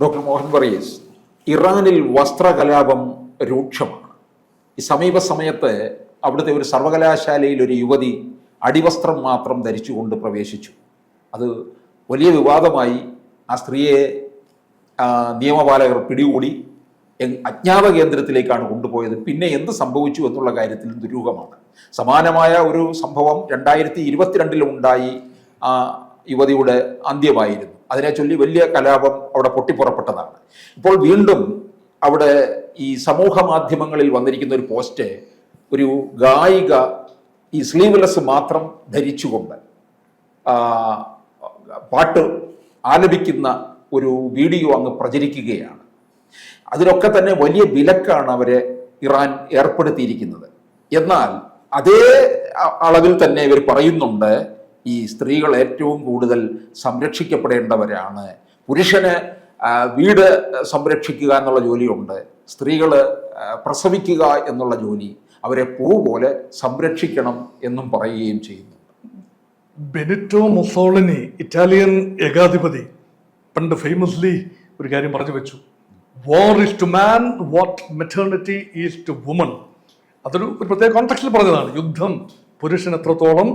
Doctor Mohan പറയീസ് ഇറാനിൽ വസ്ത്രകലാപം രൂക്ഷമാണ്. ഈ സമീപ സമയത്ത് അവിടുത്തെ ഒരു സർവകലാശാലയിൽ ഒരു യുവതി അടിവസ്ത്രം മാത്രം ധരിച്ചുകൊണ്ട് പ്രവേശിച്ചു. അത് വലിയ വിവാദമായി. ആ സ്ത്രീയെ നിയമപാലകർ പിടികൂടി. അജ്ഞാത കേന്ദ്രത്തിലേക്കാണ് കൊണ്ടുപോയത്. പിന്നെ എന്ത് സംഭവിച്ചു എന്നുള്ള കാര്യത്തിൽ ദുരൂഹമാണ്. സമാനമായ ഒരു സംഭവം രണ്ടായിരത്തി ഇരുപത്തിരണ്ടിലും ഉണ്ടായി യുവതിയുടെ അന്ത്യമായിരുന്നു. അതിനെ ചൊല്ലി വലിയ കലാപം അവിടെ പൊട്ടിപ്പുറപ്പെട്ടതാണ്. ഇപ്പോൾ വീണ്ടും അവിടെ ഈ സമൂഹ മാധ്യമങ്ങളിൽ വന്നിരിക്കുന്ന ഒരു പോസ്റ്റ് ഒരു ഗായിക ഈ സ്ലീവ്ലെസ് മാത്രം ധരിച്ചുകൊണ്ട് പാട്ട് ആലപിക്കുന്ന ഒരു വീഡിയോ അങ്ങ് പ്രചരിക്കുകയാണ്. അതിലൊക്കെ തന്നെ വലിയ വിലക്കാണ് അവരെ ഇറാൻ ഏർപ്പെടുത്തിയിരിക്കുന്നത്. എന്നാൽ അതേ അളവിൽ തന്നെ ഇവർ പറയുന്നുണ്ട് ഈ സ്ത്രീകൾ ഏറ്റവും കൂടുതൽ സംരക്ഷിക്കപ്പെടേണ്ടവരാണ്. പുരുഷന് വീട് സംരക്ഷിക്കുക എന്നുള്ള ജോലിയുണ്ട്. സ്ത്രീകൾ പ്രസവിക്കുക എന്നുള്ള ജോലി അവരെ പൂ പോലെ സംരക്ഷിക്കണം എന്നും പറയുകയും ചെയ്യുന്നു. ബെനിറ്റോ മൊസോളിനി ഇറ്റാലിയൻ ഏകാധിപതി പണ്ട് ഫേമസ്ലി ഒരു കാര്യം പറഞ്ഞു വെച്ചു. War is to man what maternity is to woman അതൊരു ഒരു പ്രത്യേക കോൺടാക്സിൽ പറഞ്ഞതാണ് യുദ്ധം. പുരുഷൻ എത്രത്തോളം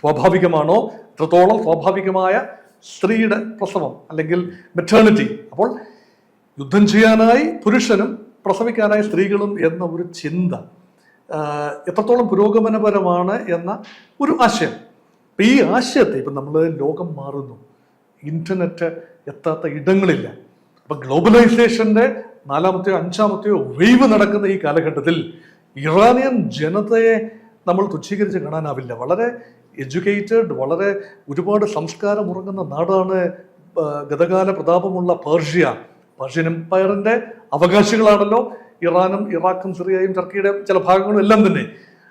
സ്വാഭാവികമാണോ എത്രത്തോളം സ്വാഭാവികമായ സ്ത്രീയുടെ പ്രസവം അല്ലെങ്കിൽ മെറ്റേണിറ്റി അപ്പോൾ യുദ്ധം ചെയ്യാനായി പുരുഷനും പ്രസവിക്കാനായി സ്ത്രീകളും എന്ന ഒരു ചിന്ത എത്രത്തോളം പുരോഗമനപരമാണ് എന്ന ഒരു ആശയം. ഇപ്പം ഈ ആശയത്തെ ഇപ്പം നമ്മൾ ലോകം മാറുന്നു. ഇന്റർനെറ്റ് എത്താത്ത ഇടങ്ങളില്ല. അപ്പം ഗ്ലോബലൈസേഷന്റെ നാലാമത്തെയോ അഞ്ചാമത്തെയോ വെയ്വ് നടക്കുന്ന ഈ കാലഘട്ടത്തിൽ ഇറാനിയൻ ജനതയെ നമ്മൾ തുച്ഛീകരിച്ച് കാണാനാവില്ല. വളരെ എഡ്യൂക്കേറ്റഡ് വളരെ ഒരുപാട് സംസ്കാരം ഉറങ്ങുന്ന നാടാണ് ഗതകാല പ്രതാപമുള്ള പേർഷ്യ. പേർഷ്യൻ എംപയറിന്റെ അവകാശികളാണല്ലോ ഇറാനും ഇറാഖും സിറിയയും ടർക്കിയുടെ ചില ഭാഗങ്ങളും എല്ലാം തന്നെ.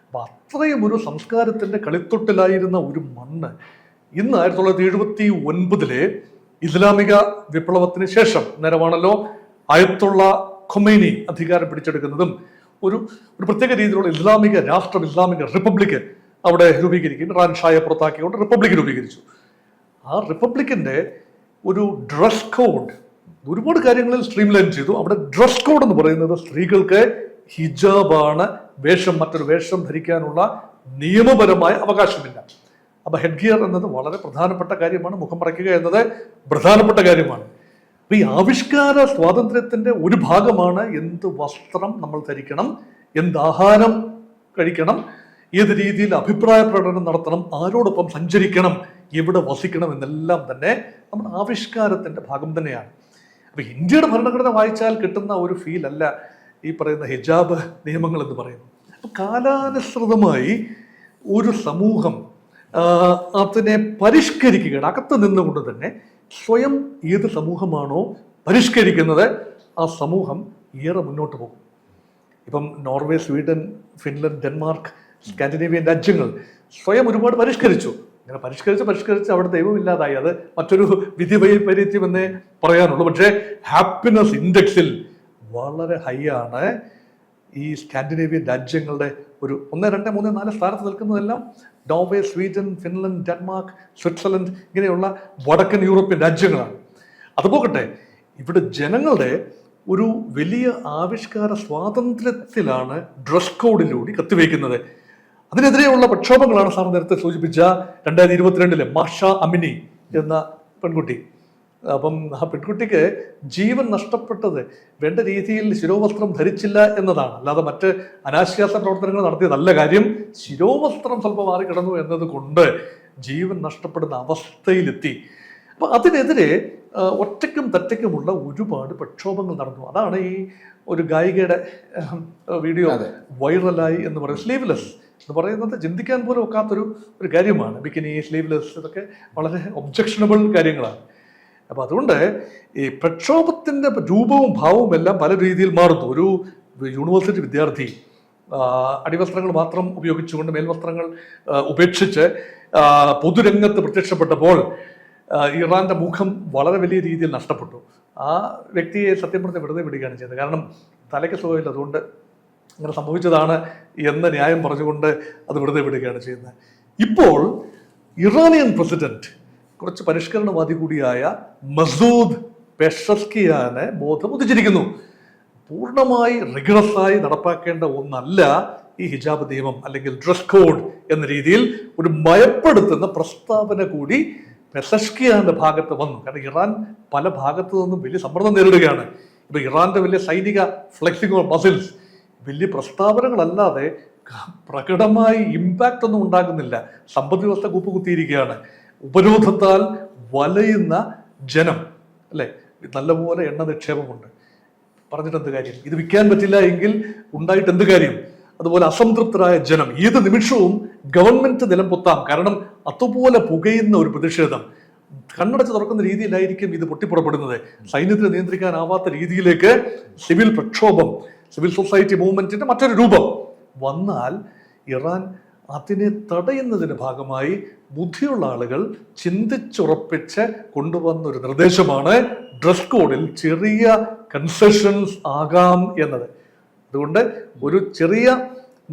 അപ്പം അത്രയും ഒരു സംസ്കാരത്തിന്റെ കളിത്തൊട്ടിലായിരുന്ന ഒരു മണ്ണ് ഇന്ന് ആയിരത്തി തൊള്ളായിരത്തി എഴുപത്തി ഒൻപതിലെ ഇസ്ലാമിക വിപ്ലവത്തിന് ശേഷം നേരമാണല്ലോ ആയത്തുള്ള ഖൊമൈനി അധികാരം പിടിച്ചെടുക്കുന്നതും ഒരു ഒരു പ്രത്യേക രീതിയിലുള്ള ഇസ്ലാമിക രാഷ്ട്രം ഇസ്ലാമിക റിപ്പബ്ലിക് അവിടെ രൂപീകരിക്കും ഇറാൻ ഷായെ പുറത്താക്കിക്കൊണ്ട് റിപ്പബ്ലിക് രൂപീകരിച്ചു. ആ റിപ്പബ്ലിക്കിന്റെ ഒരു ഡ്രസ് കോഡ് ഒരുപാട് കാര്യങ്ങളിൽ സ്ട്രീം ലൈൻ ചെയ്തു. അവിടെ ഡ്രസ് കോഡ് എന്ന് പറയുന്നത് സ്ത്രീകൾക്ക് ഹിജാബാണ് വേഷം മറ്റൊരു വേഷം ധരിക്കാനുള്ള നിയമപരമായ അവകാശമില്ല. അപ്പൊ ഹെഡ് ഗിയർ എന്നത് വളരെ പ്രധാനപ്പെട്ട കാര്യമാണ്. മുഖം മറയ്ക്കുക എന്നത് പ്രധാനപ്പെട്ട കാര്യമാണ്. അപ്പൊ ഈ ആവിഷ്കാര സ്വാതന്ത്ര്യത്തിന്റെ ഒരു ഭാഗമാണ് എന്ത് വസ്ത്രം നമ്മൾ ധരിക്കണം എന്ത് ആഹാരം കഴിക്കണം ഏത് രീതിയിൽ അഭിപ്രായ പ്രകടനം നടത്തണം ആരോടൊപ്പം സഞ്ചരിക്കണം എവിടെ വസിക്കണം എന്നെല്ലാം തന്നെ നമ്മുടെ ആവിഷ്കാരത്തിന്റെ ഭാഗം തന്നെയാണ്. അപ്പൊ ഇന്ത്യയുടെ ഭരണഘടന വായിച്ചാൽ കിട്ടുന്ന ഒരു ഫീൽ അല്ല ഈ പറയുന്ന ഹിജാബ് നിയമങ്ങൾ എന്ന് പറയുന്നത്. അപ്പൊ കാലാനുസൃതമായി ഒരു സമൂഹം അതിനെ പരിഷ്കരിക്കുകയാണ് അകത്ത് നിന്നുകൊണ്ട് തന്നെ സ്വയം ഏത് സമൂഹമാണോ പരിഷ്കരിക്കുന്നത് ആ സമൂഹം ഏറെ മുന്നോട്ട് പോകും. ഇപ്പം Norway Sweden Finland Denmark Scandinavian രാജ്യങ്ങൾ സ്വയം ഒരുപാട് പരിഷ്കരിച്ചു. ഇങ്ങനെ പരിഷ്കരിച്ച് പരിഷ്കരിച്ച് അവിടെ ദൈവമില്ലാതായി. അത് മറ്റൊരു വിധി വൈപരീത്യം എന്നേ പറയാനുള്ളൂ. പക്ഷേ ഹാപ്പിനെസ് ഇൻഡെക്സിൽ വളരെ ഹൈ ആണ് ഈ സ്കാൻഡിനേവിയൻ രാജ്യങ്ങളുടെ ഒരു ഒന്ന് രണ്ട് മൂന്ന് നാല് സ്ഥാനത്ത് നിൽക്കുന്നതെല്ലാം Norway Sweden Finland Denmark Switzerland ഇങ്ങനെയുള്ള വടക്കൻ യൂറോപ്യൻ രാജ്യങ്ങളാണ്. അതുപോകട്ടെ ഇവിടെ ജനങ്ങളുടെ ഒരു വലിയ ആവിഷ്കാര സ്വാതന്ത്ര്യത്തിലാണ് ഡ്രസ് കോഡിലൂടെ കത്തിവയ്ക്കുന്നത് അതിനെതിരെയുള്ള പ്രക്ഷോഭങ്ങളാണ് സാർ നേരത്തെ സൂചിപ്പിച്ച രണ്ടായിരത്തി ഇരുപത്തിരണ്ടിലെ മാഷ അമിനി എന്ന പെൺകുട്ടി. അപ്പം ആ പെൺകുട്ടിക്ക് ജീവൻ നഷ്ടപ്പെട്ടത് വേണ്ട രീതിയിൽ ശിരോവസ്ത്രം ധരിച്ചില്ല എന്നതാണ്. അല്ലാതെ മറ്റ് അനാശ്വാസ പ്രവർത്തനങ്ങൾ നടത്തിയ നല്ല കാര്യം ശിരോവസ്ത്രം സ്വല്പം മാറി കിടന്നു എന്നത് കൊണ്ട് ജീവൻ നഷ്ടപ്പെടുന്ന അവസ്ഥയിലെത്തി. അപ്പൊ അതിനെതിരെ ഒറ്റയ്ക്കും തറ്റയ്ക്കുമുള്ള ഒരുപാട് പ്രക്ഷോഭങ്ങൾ നടന്നു. അതാണ് ഈ ഒരു ഗായികയുടെ വീഡിയോ വൈറലായി എന്ന് പറയുന്നത്. സ്ലീവ്ലെസ് എന്ന് പറയുന്നത് ചിന്തിക്കാൻ പോലും ഒക്കാത്തൊരു ഒരു കാര്യമാണ്. ബിക്കിനി സ്ലീവ്ലെസ് ഇതൊക്കെ വളരെ ഒബ്ജക്ഷണബിൾ കാര്യങ്ങളാണ്. അപ്പോൾ അതുകൊണ്ട് ഈ പ്രക്ഷോഭത്തിന്റെ രൂപവും ഭാവവും എല്ലാം പല രീതിയിൽ മാറുന്നു. ഒരു യൂണിവേഴ്സിറ്റി വിദ്യാർത്ഥി അടിവസ്ത്രങ്ങൾ മാത്രം ഉപയോഗിച്ചുകൊണ്ട് മേൽവസ്ത്രങ്ങൾ ഉപേക്ഷിച്ച് പൊതുരംഗത്ത് പ്രത്യക്ഷപ്പെട്ടപ്പോൾ ഇറാന്റെ മുഖം വളരെ വലിയ രീതിയിൽ നഷ്ടപ്പെട്ടു. ആ വ്യക്തിയെ സത്യം പറഞ്ഞ് വെറുതെ വിടുകയാണ് ചെയ്തത്. കാരണം തലയ്ക്ക് സുഖമില്ല അതുകൊണ്ട് അങ്ങനെ സംഭവിച്ചതാണ് എന്ന ന്യായം പറഞ്ഞുകൊണ്ട് അത് വെറുതെ വിടുകയാണ് ചെയ്യുന്നത്. ഇപ്പോൾ ഇറാനിയൻ പ്രസിഡന്റ് കുറച്ച് പരിഷ്കരണവാദി കൂടിയായ മസൂദ് പെഷസ്കിയാനെ ബോധം ഉദിച്ചിരിക്കുന്നു. പൂർണമായി റിഗറസായി നടപ്പാക്കേണ്ട ഒന്നല്ല ഈ ഹിജാബ് നിയമം അല്ലെങ്കിൽ ഡ്രസ് കോഡ് എന്ന രീതിയിൽ ഒരു ഭയപ്പെടുത്തുന്ന പ്രസ്താവന കൂടി പെസഷ്കിയാന്റെ ഭാഗത്ത് വന്നു. കാരണം ഇറാൻ പല ഭാഗത്തു നിന്നും വലിയ സമ്മർദ്ദം നേരിടുകയാണ്. ഇപ്പൊ ഇറാന്റെ വലിയ സൈനിക ഫ്ലെക്സിംഗ് മസിൽസ് വലിയ പ്രസ്താവനകളല്ലാതെ പ്രകടമായി ഇമ്പാക്റ്റ് ഒന്നും ഉണ്ടാകുന്നില്ല. സമ്പദ് വ്യവസ്ഥ കൂപ്പുകുത്തിയിരിക്കുകയാണ്. ഉപരോധത്താൽ വലയുന്ന ജനം അല്ലെ? നല്ലപോലെ എണ്ണ നിക്ഷേപമുണ്ട്. പറഞ്ഞിട്ട് എന്ത് കാര്യം? ഇത് വിൽക്കാൻ പറ്റില്ല എങ്കിൽ ഉണ്ടായിട്ട് എന്ത് കാര്യം? അതുപോലെ അസംതൃപ്തരായ ജനം ഏത് നിമിഷവും ഗവൺമെന്റ് നിലം പൊത്താം. കാരണം അതുപോലെ പുകയുന്ന ഒരു പ്രതിഷേധം. കണ്ണടച്ച് തുറക്കുന്ന രീതിയിലായിരിക്കും ഇത് പൊട്ടിപ്പുറപ്പെടുന്നത്. സൈന്യത്തിന് നിയന്ത്രിക്കാനാവാത്ത രീതിയിലേക്ക് സിവിൽ പ്രക്ഷോഭം സിവിൽ സൊസൈറ്റി മൂവ്മെന്റിന്റെ മറ്റൊരു രൂപം. വന്നാൽ ഇറാൻ അതിനെ തടയുന്നതിന്റെ ഭാഗമായി ബുദ്ധിയുള്ള ആളുകൾ ചിന്തിച്ചുറപ്പിച്ച് കൊണ്ടുവന്ന ഒരു നിർദ്ദേശമാണ് ഡ്രസ് കോഡിൽ ചെറിയ കൺസെഷൻസ് ആകാം എന്നത്. അതുകൊണ്ട് ഒരു ചെറിയ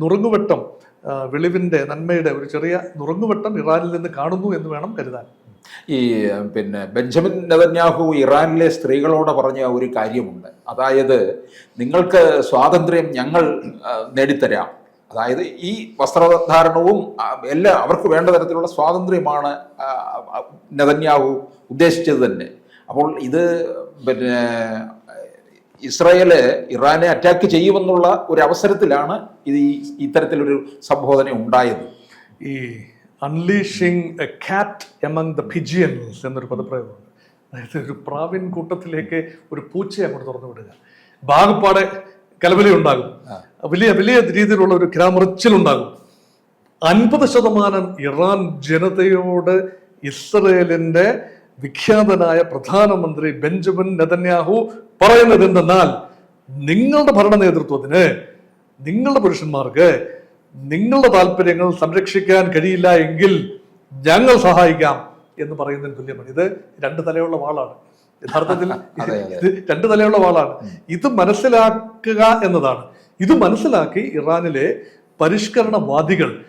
നുറുങ്ങുവെട്ടം വെളിവിന്റെ നന്മയുടെ ഒരു ചെറിയ നുറുങ്ങുവെട്ടം ഇറാനിൽ നിന്ന് കാണുന്നു എന്ന് വേണം കരുതാൻ. ഈ പിന്നെ ബെഞ്ചമിൻ നെതന്യാഹു ഇറാനിലെ സ്ത്രീകളോട് പറഞ്ഞ ഒരു കാര്യമുണ്ട്. അതായത് നിങ്ങൾക്ക് സ്വാതന്ത്ര്യം ഞങ്ങൾ നേടിത്തരാം. അതായത് ഈ വസ്ത്രധാരണവും എല്ലാം അവർക്ക് വേണ്ട തരത്തിലുള്ള സ്വാതന്ത്ര്യമാണ് നെതന്യാഹു ഉദ്ദേശിച്ചത് തന്നെ. അപ്പോൾ ഇത് പിന്നെ ഇസ്രായേൽ ഇറാനെ അറ്റാക്ക് ചെയ്യുമെന്നുള്ള ഒരു അവസരത്തിലാണ് ഇത് ഈ ഇത്തരത്തിലൊരു സംബോധന ഉണ്ടായത്. ഈ unleashing a cat among the pigeons എന്നൊരു പദപ്രയോഗമുണ്ട്. അതായത് ഒരു പ്രാവിൻ കൂട്ടത്തിലേക്ക് ഒരു പൂച്ചയെ അങ്ങോട്ട് തുറന്നു വിടുക ഭാഗപ്പാടെ കലവലി ഉണ്ടാകും വലിയ വലിയ രീതിയിലുള്ള ഒരു ഗ്രാമറിച്ചിലുണ്ടാകും. അൻപത് ശതമാനം ഇറാൻ ജനതയോട് ഇസ്രയേലിന്റെ വിഖ്യാതനായ പ്രധാനമന്ത്രി ബെഞ്ചമിൻ നെതന്യാഹു പറയുന്നത് എന്തെന്നാൽ നിങ്ങളുടെ ഭരണ നേതൃത്വത്തിന് നിങ്ങളുടെ പുരുഷന്മാർക്ക് നിങ്ങളുടെ താല്പര്യങ്ങൾ സംരക്ഷിക്കാൻ കഴിയില്ല എങ്കിൽ ഞങ്ങൾ സഹായിക്കാം എന്ന് പറയുന്നതിന് തുല്യമാണ്. ഇത് രണ്ട് തലയുള്ള വാളാണ്. യഥാർത്ഥത്തിൽ രണ്ട് തലയുള്ള വാളാണ്. ഇത് മനസ്സിലാക്കുക എന്നതാണ്. ഇത് മനസ്സിലാക്കി ഇറാനിലെ പരിഷ്കരണവാദികൾ.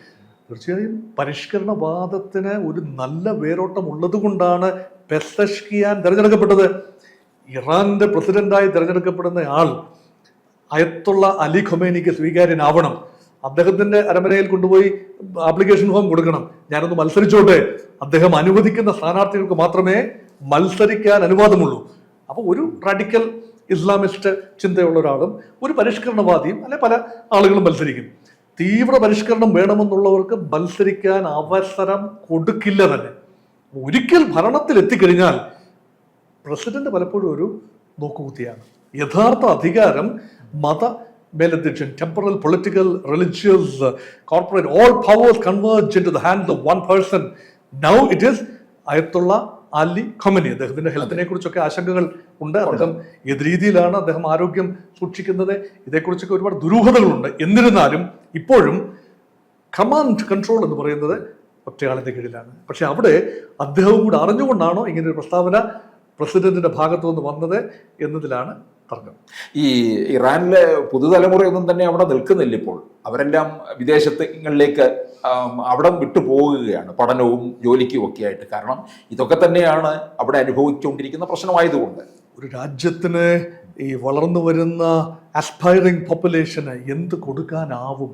തീർച്ചയായും പരിഷ്കരണവാദത്തിന് ഒരു നല്ല വേരോട്ടം ഉള്ളത് കൊണ്ടാണ് പെസഷ്കിയാൻ തിരഞ്ഞെടുക്കപ്പെട്ടത്. ഇറാന്റെ പ്രസിഡന്റായി തിരഞ്ഞെടുക്കപ്പെടുന്ന ആൾ അയത്തുള്ള അലി ഖൊമേനിക്ക് സ്വീകാര്യനാവണം. അദ്ദേഹത്തിന്റെ അരമനയിൽ കൊണ്ടുപോയി ആപ്ലിക്കേഷൻ ഫോം കൊടുക്കണം. ഞാനൊന്ന് മത്സരിച്ചോട്ടെ. അദ്ദേഹം അനുവദിക്കുന്ന സ്ഥാനാർത്ഥികൾക്ക് മാത്രമേ മത്സരിക്കാൻ അനുവാദമുള്ളൂ. അപ്പോൾ ഒരു റാഡിക്കൽ ഇസ്ലാമിസ്റ്റ് ചിന്തയുള്ള ഒരാളും ഒരു പരിഷ്കരണവാദിയും അല്ലെ പല ആളുകളും മത്സരിക്കും തീവ്ര പരിഷ്കരണം വേണമെന്നുള്ളവർക്ക് മത്സരിക്കാൻ അവസരം കൊടുക്കില്ല തന്നെ. ഒരിക്കൽ ഭരണത്തിൽ എത്തിക്കഴിഞ്ഞാൽ പ്രസിഡന്റ് പലപ്പോഴും ഒരു നോക്കുകുത്തിയാണ്. യഥാർത്ഥ അധികാരം മത മേലധ്യക്ഷൻ temporal political religious corporate all powers converge in to the hand of one person now it is Ayatollah Ali Khamenei അദ്ദേഹത്തിന്റെ ഹെൽത്തിനെ കുറിച്ചൊക്കെ ആശങ്കകൾ ഉണ്ട്. അദ്ദേഹം ഏത് രീതിയിലാണ് അദ്ദേഹം ആരോഗ്യം സൂക്ഷിക്കുന്നത്? ഇതേക്കുറിച്ചൊക്കെ ഒരുപാട് ദുരൂഹതകളുണ്ട്. എന്നിരുന്നാലും ഇപ്പോഴും കമാൻഡ് കൺട്രോൾ എന്ന് പറയുന്നത് ഒറ്റയാളിന്റെ കീഴിലാണ്. പക്ഷെ അവിടെ അദ്ദേഹവും കൂടെ അറിഞ്ഞുകൊണ്ടാണോ ഇങ്ങനെ ഒരു പ്രസ്താവന പ്രസിഡന്റിന്റെ ഭാഗത്തു നിന്ന് വന്നത് എന്നതിലാണ് തർക്കം. ഈ ഇറാനിലെ പുതുതലമുറയൊന്നും തന്നെ അവിടെ നിൽക്കുന്നില്ല ഇപ്പോൾ. അവരെല്ലാം വിദേശങ്ങളിലേക്ക് അവിടെ വിട്ടു പോകുകയാണ് പഠനവും ജോലിക്കും ഒക്കെ ആയിട്ട്. കാരണം ഇതൊക്കെ തന്നെയാണ് അവിടെ അനുഭവിച്ചുകൊണ്ടിരിക്കുന്ന പ്രശ്നമായതുകൊണ്ട്. ഒരു രാജ്യത്തിന് ഈ വളർന്നു വരുന്ന അസ്പയറിംഗ് പോപ്പുലേഷന് എന്ത് കൊടുക്കാനാവും?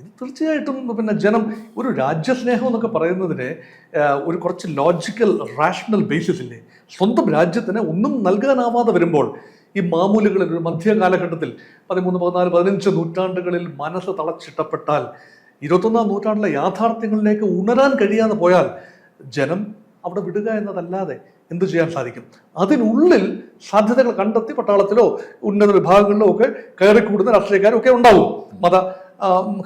ഇത് തീർച്ചയായിട്ടും പിന്നെ ജനം ഒരു രാജ്യസ്നേഹം എന്നൊക്കെ പറയുന്നതിന് ഒരു കുറച്ച് ലോജിക്കൽ റാഷണൽ ബേസിസ് ഇല്ലേ? സ്വന്തം രാജ്യത്തിന് ഒന്നും നൽകാനാവാതെ വരുമ്പോൾ ഈ മാമൂലുകളിൽ ഒരു മധ്യകാലഘട്ടത്തിൽ പതിമൂന്ന് പതിനാല് പതിനഞ്ച് നൂറ്റാണ്ടുകളിൽ മനസ്സ് തളച്ചിട്ടപ്പെട്ടാൽ ഇരുപത്തൊന്നാം നൂറ്റാണ്ടിലെ യാഥാർത്ഥ്യങ്ങളിലേക്ക് ഉണരാൻ കഴിയാതെ പോയാൽ ജനം അവിടെ വിടുക എന്നതല്ലാതെ എന്തു ചെയ്യാൻ സാധിക്കും? അതിനുള്ളിൽ സാധ്യതകൾ കണ്ടെത്തി പട്ടാളത്തിലോ ഉന്നത വിഭാഗങ്ങളിലോ ഒക്കെ കയറിക്കൂടുന്ന രാഷ്ട്രീയക്കാരും ഒക്കെ ഉണ്ടാവും. മത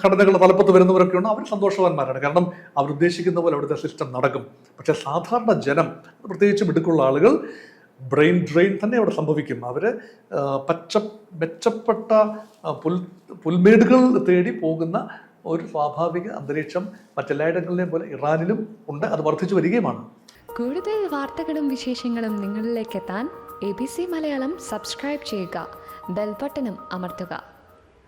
ഘടനകളുടെ തലപ്പത്ത് വരുന്നവരൊക്കെ ഉണ്ട്. അവർ സന്തോഷവാന്മാരാണ്. കാരണം അവരുദ്ദേശിക്കുന്ന പോലെ അവിടുത്തെ സിസ്റ്റം നടക്കും. പക്ഷെ സാധാരണ ജനം പ്രത്യേകിച്ച് മിടുക്കുള്ള ആളുകൾ ബ്രെയിൻ ഡ്രെയിൻ തന്നെ അവിടെ സംഭവിക്കും. അവർ പച്ച മെച്ചപ്പെട്ട പുൽ പുൽമേടുകൾ തേടി പോകുന്ന ഒരു സ്വാഭാവിക അന്തരീക്ഷം മറ്റെല്ലായിടങ്ങളിലെയും പോലെ ഇറാനിലും ഉണ്ട്. അത് വർദ്ധിച്ചു വരികയുമാണ്. കൂടുതൽ വാർത്തകളും വിശേഷങ്ങളും നിങ്ങളിലേക്ക് എത്താൻ A B C Malayalam subscribe ചെയ്യുക. ബെൽബട്ടനും അമർത്തുക.